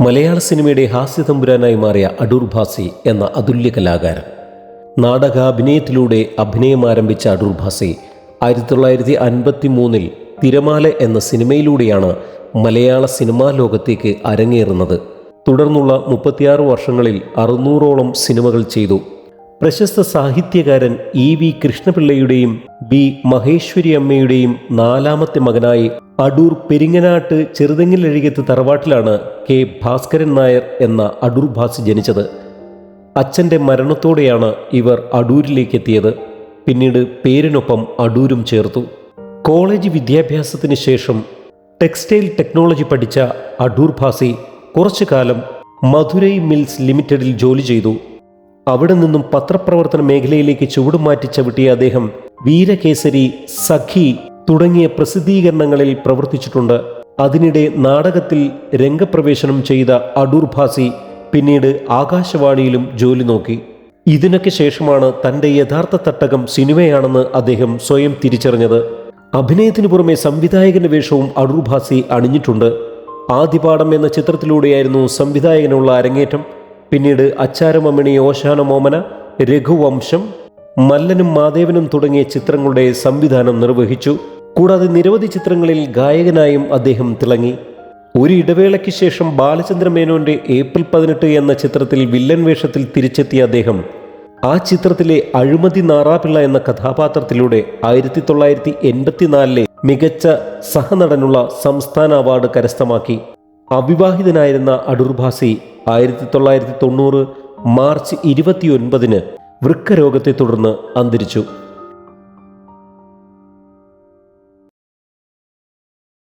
മലയാള സിനിമയുടെ ഹാസ്യതമ്പുരാനായി മാറിയ അടൂർ ഭാസി എന്ന അതുല്യ കലാകാരൻ. നാടകാഭിനയത്തിലൂടെ അഭിനയം ആരംഭിച്ച അടൂർ ഭാസി ആയിരത്തി തൊള്ളായിരത്തി അൻപത്തി മൂന്നിൽ തിരമാല എന്ന സിനിമയിലൂടെയാണ് മലയാള സിനിമാ ലോകത്തേക്ക് അരങ്ങേറുന്നത്. തുടർന്നുള്ള മുപ്പത്തിയാറ് വർഷങ്ങളിൽ അറുന്നൂറോളം സിനിമകൾ ചെയ്തു. പ്രശസ്ത സാഹിത്യകാരൻ ഇ വി കൃഷ്ണപിള്ളയുടെയും ബി മഹേശ്വരി അമ്മയുടെയും നാലാമത്തെ മകനായി അടൂർ പെരിങ്ങനാട്ട് ചെറുതെങ്ങിലഴികത്ത് തറവാട്ടിലാണ് കെ ഭാസ്കരൻ നായർ എന്ന അടൂർ ഭാസി ജനിച്ചത്. അച്ഛന്റെ മരണത്തോടെയാണ് ഇവർ അടൂരിലേക്ക് എത്തിയത് പിന്നീട് പേരിനൊപ്പം അടൂരും ചേർത്തു. കോളേജ് വിദ്യാഭ്യാസത്തിന് ശേഷം ടെക്സ്റ്റൈൽ ടെക്നോളജി പഠിച്ച അടൂർ ഭാസി കുറച്ചു കാലം മധുരൈ മിൽസ് ലിമിറ്റഡിൽ ജോലി ചെയ്തു. അവിടെ നിന്നും പത്രപ്രവർത്തന മേഖലയിലേക്ക് ചുവടുമാറ്റി ചവിട്ടിയ അദ്ദേഹം വീരകേസരി സഖി തുടങ്ങിയ പ്രസിദ്ധീകരണങ്ങളിൽ പ്രവർത്തിച്ചിട്ടുണ്ട്. അതിനിടെ നാടകത്തിൽ രംഗപ്രവേശനം ചെയ്ത അടൂർ ഭാസി പിന്നീട് ആകാശവാണിയിലും ജോലി നോക്കി. ഇതിനൊക്കെ ശേഷമാണ് തന്റെ യഥാർത്ഥ തട്ടകം സിനിമയാണെന്ന് അദ്ദേഹം സ്വയം തിരിച്ചറിഞ്ഞത്. അഭിനയത്തിനു പുറമെ സംവിധായകന്റെ വേഷവും അടൂർ ഭാസി അണിഞ്ഞിട്ടുണ്ട്. ആദിപാഠം എന്ന ചിത്രത്തിലൂടെയായിരുന്നു സംവിധായകനുള്ള അരങ്ങേറ്റം. പിന്നീട് അച്ചാരമമിണി ഓശാന മോമന രഘുവംശം മല്ലനും മാദേവനും തുടങ്ങിയ ചിത്രങ്ങളുടെ സംവിധാനം നിർവഹിച്ചു. കൂടാതെ നിരവധി ചിത്രങ്ങളിൽ ഗായകനായും അദ്ദേഹം തിളങ്ങി. ഒരു ഇടവേളയ്ക്ക് ശേഷം ബാലചന്ദ്ര മേനോന്റെ ഏപ്രിൽ പതിനെട്ട് എന്ന ചിത്രത്തിൽ വില്ലൻ വേഷത്തിൽ തിരിച്ചെത്തിയ അദ്ദേഹം ആ ചിത്രത്തിലെ അഴിമതി നാറാപിള്ള എന്ന കഥാപാത്രത്തിലൂടെ ആയിരത്തി തൊള്ളായിരത്തി എൺപത്തിനാലിലെ മികച്ച സഹനടനുള്ള സംസ്ഥാന അവാർഡ് കരസ്ഥമാക്കി. അവിവാഹിതനായിരുന്ന അടൂർഭാസി ആയിരത്തി തൊള്ളായിരത്തി തൊണ്ണൂറ് മാർച്ച് ഇരുപത്തിയൊൻപതിന് വൃക്കരോഗത്തെ തുടർന്ന് അന്തരിച്ചു.